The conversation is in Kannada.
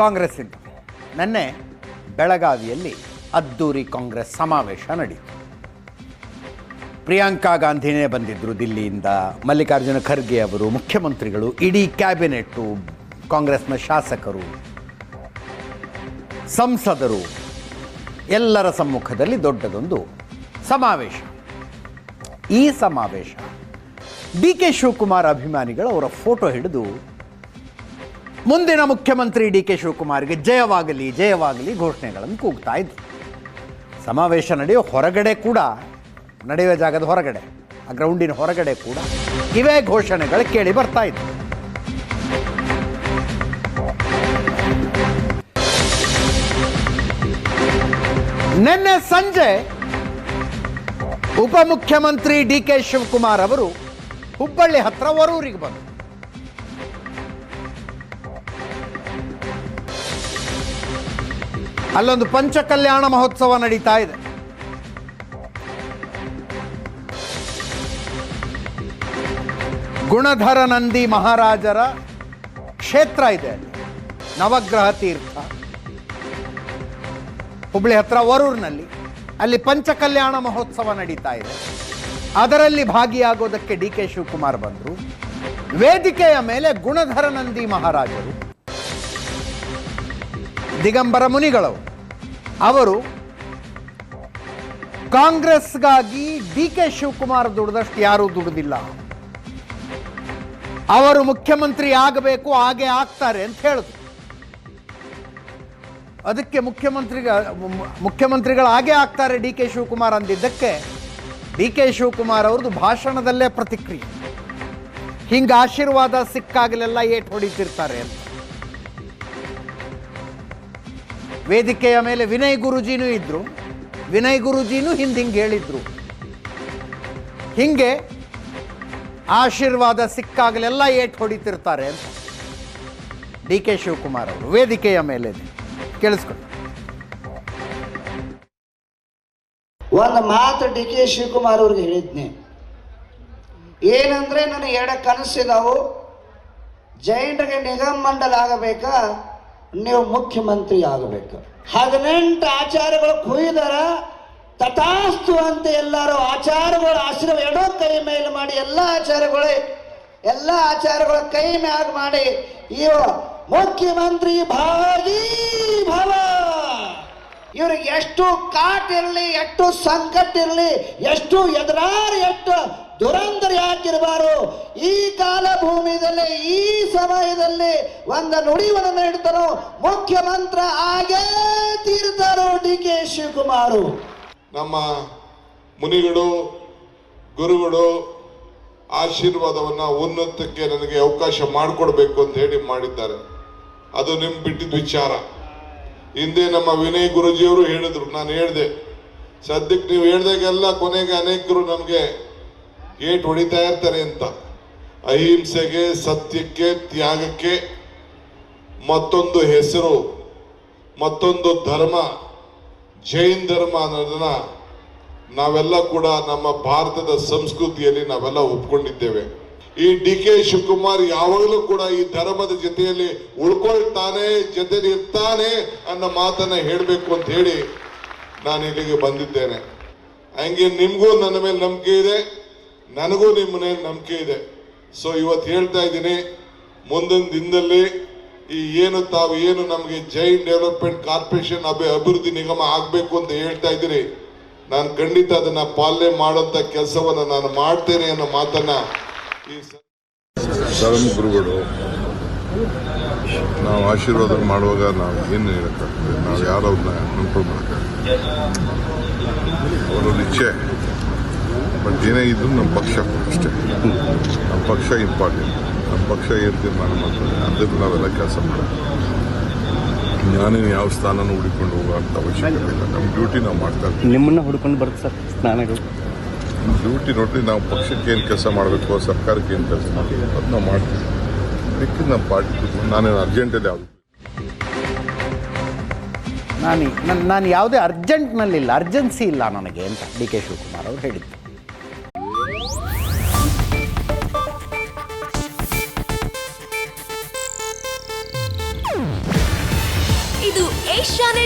ಕಾಂಗ್ರೆಸ್ಸಿಂದ. ನೆನ್ನೆ ಬೆಳಗಾವಿಯಲ್ಲಿ ಅದ್ದೂರಿ ಕಾಂಗ್ರೆಸ್ ಸಮಾವೇಶ ನಡೆಯಿತು ಪ್ರಿಯಾಂಕಾ ಗಾಂಧಿನೇ ಬಂದಿದ್ದರು ದಿಲ್ಲಿಯಿಂದ. ಮಲ್ಲಿಕಾರ್ಜುನ ಖರ್ಗೆ ಅವರು, ಮುಖ್ಯಮಂತ್ರಿಗಳು, ಇಡೀ ಕ್ಯಾಬಿನೆಟ್ಟು ಕಾಂಗ್ರೆಸ್ನ ಶಾಸಕರು, ಸಂಸದರು, ಎಲ್ಲರ ಸಮ್ಮುಖದಲ್ಲಿ ದೊಡ್ಡದೊಂದು ಸಮಾವೇಶ. ಈ ಸಮಾವೇಶ ಡಿ ಕೆ ಶಿವಕುಮಾರ್ ಅಭಿಮಾನಿಗಳು ಅವರ ಫೋಟೋ ಹಿಡಿದು ಮುಂದಿನ ಮುಖ್ಯಮಂತ್ರಿ ಡಿ ಕೆ ಶಿವಕುಮಾರ್ಗೆ ಜಯವಾಗಲಿ ಜಯವಾಗಲಿ ಘೋಷಣೆಗಳನ್ನು ಕೂಗ್ತಾ ಇದ್ರು. ಸಮಾವೇಶ ನಡೆಯುವ ಹೊರಗಡೆ ಕೂಡ, ನಡೆಯುವ ಜಾಗದ ಹೊರಗಡೆ, ಆ ಗ್ರೌಂಡಿನ ಹೊರಗಡೆ ಕೂಡ ಇವೇ ಘೋಷಣೆಗಳು ಕೇಳಿ ಬರ್ತಾ ಇದ್ರು. ನಿನ್ನೆ ಸಂಜೆ ಉಪಮುಖ್ಯಮಂತ್ರಿ ಡಿ ಕೆ ಶಿವಕುಮಾರ್ ಅವರು ಹುಬ್ಬಳ್ಳಿ ಹತ್ರ ವರೂರಿಗೆ ಬಂದರು. ಅಲ್ಲೊಂದು ಪಂಚಕಲ್ಯಾಣ ಮಹೋತ್ಸವ ನಡೀತಾ ಇದೆ. ಗುಣಧರ ನಂದಿ ಮಹಾರಾಜರ ಕ್ಷೇತ್ರ ಇದೆ. ನವಗ್ರಹ ತೀರ್ಥ. ಹುಬ್ಳಿ ಹತ್ರ ವರೂರಿನಲ್ಲಿ. ಅಲ್ಲಿ ಪಂಚಕಲ್ಯಾಣ ಮಹೋತ್ಸವ ನಡೀತಾ ಇದೆ. ಅದರಲ್ಲಿ ಭಾಗಿಯಾಗೋದಕ್ಕೆ ಡಿ ಕೆ ಶಿವಕುಮಾರ್ ಬಂದರು. ವೇದಿಕೆಯ ಮೇಲೆ ಗುಣಧರ ನಂದಿ ಮಹಾರಾಜರು. ದಿಗಂಬರ ಮುನಿಗಳು. ಅವರು ಕಾಂಗ್ರೆಸ್ಗಾಗಿ ಡಿ ಕೆ ಶಿವಕುಮಾರ್ ದುಡಿದಷ್ಟು ಯಾರೂ ದುಡಿದಿಲ್ಲ. ಅವರು ಮುಖ್ಯಮಂತ್ರಿ ಆಗಬೇಕು, ಹಾಗೆ ಆಗ್ತಾರೆ ಅಂತ ಹೇಳಿದ್ರು ಅದಕ್ಕೆ ಮುಖ್ಯಮಂತ್ರಿಗ ಮು- ಮುಖ್ಯಮಂತ್ರಿಗಳು ಹಾಗೆ ಆಗ್ತಾರೆ ಡಿ ಕೆ ಶಿವಕುಮಾರ್ ಅಂದಿದ್ದಕ್ಕೆ ಡಿ ಕೆ ಶಿವಕುಮಾರ್ ಅವ್ರದ್ದು ಭಾಷಣದಲ್ಲೇ ಪ್ರತಿಕ್ರಿಯೆ. ಹಿಂಗೆ ಆಶೀರ್ವಾದ ಸಿಕ್ಕಾಗಲೆಲ್ಲ ಏಟ್ ಹೊಡಿತಿರ್ತಾರೆ ಅಂತ. ವೇದಿಕೆಯ ಮೇಲೆ ವಿನಯ್ ಗುರುಜಿನೂ ಇದ್ರು. ವಿನಯ್ ಗುರುಜಿನೂ ಹಿಂದೆ ಹಿಂಗೆ ಹೇಳಿದ್ರು. ಹಿಂಗೆ ಆಶೀರ್ವಾದ ಸಿಕ್ಕಾಗಲೆಲ್ಲ ಏಟ್ ಹೊಡಿತಿರ್ತಾರೆ ಅಂತ ಡಿ ಕೆ ಶಿವಕುಮಾರ್ ಅವರು ವೇದಿಕೆಯ ಮೇಲೆ ಕೇಳಿಸ್ಕೊಂಡು. ಒಂದು ಮಾತು ಡಿ ಕೆ ಶಿವಕುಮಾರ್ ಅವ್ರಿಗೆ ಹೇಳಿದ್ನಿ. ಏನಂದ್ರೆ ನನಗೆ ಎರಡು ಕನಸಿದಾವು. ಜೈಂಟ್ಗೆ ನಿಗಮ ಮಂಡಲ ಆಗಬೇಕಾ? ನೀವು ಮುಖ್ಯಮಂತ್ರಿ ಆಗಬೇಕು. ಹದಿನೆಂಟು ಆಚಾರಗಳು ಕುಯ್ದಾರ ತಥಾಸ್ತು ಅಂತ ಎಲ್ಲರೂ ಆಚಾರಗಳು ಆಶೀರ್ವಾದ ಎಡೋ ಕೈ ಮೇಲೆ ಮಾಡಿ ಎಲ್ಲ ಆಚಾರಗಳು, ಎಲ್ಲ ಆಚಾರಗಳ ಕೈ ಮ್ಯಾಗ ಮಾಡಿ, ಇವ ಮುಖ್ಯಮಂತ್ರಿ ಭಾಗಿ ಭವ. ಇವ್ರಿಗೆ ಎಷ್ಟು ಕಾಟ್ ಇರಲಿ, ಎಷ್ಟು ಸಂಕಟ ಇರಲಿ, ಎಷ್ಟು ಎದುರಾರು ಎಷ್ಟು ದುರಂತರ ಯಾಕಿರಬಾರು ಈ ಕಾಲ ಭೂಮಿಯಲ್ಲಿ ಈ ಸಮಯದಲ್ಲಿ ಒಂದ ನುಡಿವನ್ನು ನೀಡ್ತಾರೋ ಮುಖ್ಯಮಂತ್ರಿ ಆಗೇ ತೀರ್ತಾರೋ ಡಿ ಕೆ ಶಿವಕುಮಾರು. ನಮ್ಮ ಮುನಿಗಳು, ಗುರುಗಳು ಆಶೀರ್ವಾದವನ್ನ ಉನ್ನತಕ್ಕೆ ನನಗೆ ಅವಕಾಶ ಮಾಡಿಕೊಡ್ಬೇಕು ಅಂತ ಹೇಳಿ ಮಾಡಿದ್ದಾರೆ. ಅದು ನಿಮ್ಮ ಬಿಟ್ಟಿದ ವಿಚಾರ. ಹಿಂದೆ ನಮ್ಮ ವಿನಯ್ ಗುರುಜಿಯವರು ಹೇಳಿದ್ರು, ನಾನು ಹೇಳಿದೆ, ಸದ್ಯಕ್ಕೆ ನೀವು ಹೇಳ್ದಾಗೆಲ್ಲ ಕೊನೆಗೆ ಅನೇಕರು ನಮಗೆ ಏಟ್ ಹೊಡಿತಾ ಇರ್ತಾರೆ ಅಂತ. ಅಹಿಂಸೆಗೆ, ಸತ್ಯಕ್ಕೆ, ತ್ಯಾಗಕ್ಕೆ ಮತ್ತೊಂದು ಹೆಸರು, ಮತ್ತೊಂದು ಧರ್ಮ, ಜೈನ್ ಧರ್ಮ ಅನ್ನೋದನ್ನ ನಾವೆಲ್ಲ ಕೂಡ ನಮ್ಮ ಭಾರತದ ಸಂಸ್ಕೃತಿಯಲ್ಲಿ ನಾವೆಲ್ಲ ಒಪ್ಕೊಂಡಿದ್ದೇವೆ. ಈ ಡಿ ಕೆ ಶಿವಕುಮಾರ್ ಯಾವಾಗಲೂ ಕೂಡ ಈ ಧರ್ಮದ ಜೊತೆಯಲ್ಲಿ ಉಳ್ಕೊಳ್ತಾನೆ, ಜೊತೆಲಿ ಇರ್ತಾನೆ ಅನ್ನೋ ಮಾತನ್ನ ಹೇಳಬೇಕು ಅಂತ ಹೇಳಿ ನಾನು ಇಲ್ಲಿಗೆ ಬಂದಿದ್ದೇನೆ. ಹಂಗೆ ನಿಮಗೂ ನನ್ನ ಮೇಲೆ ನಂಬಿಕೆ ಇದೆ, ನನಗೂ ನಿಮ್ಮ ಮೇಲೆ ನಂಬಿಕೆ ಇದೆ. ಸೊ ಇವತ್ತು ಹೇಳ್ತಾ ಇದ್ದೀನಿ, ಮುಂದಿನ ದಿನದಲ್ಲಿ ಈ ಏನು ತಾವು ಏನು ನಮಗೆ ಜೈನ್ ಡೆವಲಪ್ಮೆಂಟ್ ಕಾರ್ಪೊರೇಷನ್ ಅಭಿ, ಅಭಿವೃದ್ಧಿ ನಿಗಮ ಆಗಬೇಕು ಅಂತ ಹೇಳ್ತಾ ಇದ್ದೀರಿ, ನಾನು ಖಂಡಿತ ಅದನ್ನ ಪಾಲನೆ ಮಾಡೋಂಥ ಕೆಲಸವನ್ನ ನಾನು ಮಾಡ್ತೇನೆ ಅನ್ನೋ ಮಾತನ್ನ ಈ ಗುರುಗಳು ನಾವು ಆಶೀರ್ವಾದ ಮಾಡುವಾಗ ನಾವು ಏನು ಹೇಳಕ್ಕಾಗ್ತದೆ? ನಾವು ಯಾರು ಅವ್ರನ್ನ ಕಂಟ್ರೋಲ್ ಮಾಡೋಕ್ಕಾಗ್ತದೆ ಅವರವ್ರ ಇಚ್ಛೆ ಬಟ್ ಏನೇ ಇದ್ರು ನಮ್ಮ ಪಕ್ಷ ಅಷ್ಟೇ. ನಮ್ಮ ಪಕ್ಷ ಇಂಪಾರ್ಟೆಂಟ್ ನಮ್ಮ ಪಕ್ಷ ಏನು ತೀರ್ಮಾನ ಮಾಡ್ತದೆ? ಅದಕ್ಕೆ ನಾವೆಲ್ಲ ಕೆಲಸ ಮಾಡೋದು. ನಾನೇನು ಯಾವ ಸ್ಥಾನನೂ ಹುಡುಕೊಂಡು ಹೋಗುವಂಥ ಅವಶ್ಯಕತೆ ಇಲ್ಲ. ನಮ್ಮ ಡ್ಯೂಟಿ ನಾವು ಮಾಡ್ತಾ ಇರ್ತೀವಿ. ನಿಮ್ಮನ್ನ ಹುಡ್ಕೊಂಡು ಬರುತ್ತೆ ಸರ್, ಸ್ನಾನಗಳು. ಡ್ಯೂಟಿ ನೋಡ್ರಿ ನಾವು ಪಕ್ಷಕ್ಕೆ ಏನು ಕೆಲಸ ಮಾಡಬೇಕು ಸರ್ಕಾರಕ್ಕೆ ಏನು ಕೆಲಸ ಮಾಡಬೇಕು ಅದು ನಾವು ಮಾಡ್ತೀವಿ. ಅದಕ್ಕೆ ನಮ್ಮ ಪಾರ್ಟಿ ನಾನೇನು ಅರ್ಜೆಂಟಲ್ಲಿ ಯಾವುದು ನಾನು ನನ್ನ ನಾನು ಯಾವುದೇ ಅರ್ಜೆಂಟ್ನಲ್ಲಿಲ್ಲ ಅರ್ಜೆನ್ಸಿ ಇಲ್ಲ ನನಗೆ ಅಂತ ಡಿ ಕೆ ಶಿವಕುಮಾರ್ ಅವರು ಹೇಳಿದ್ದು. ಇದು ಏಷ್ಯಾನೆಟ್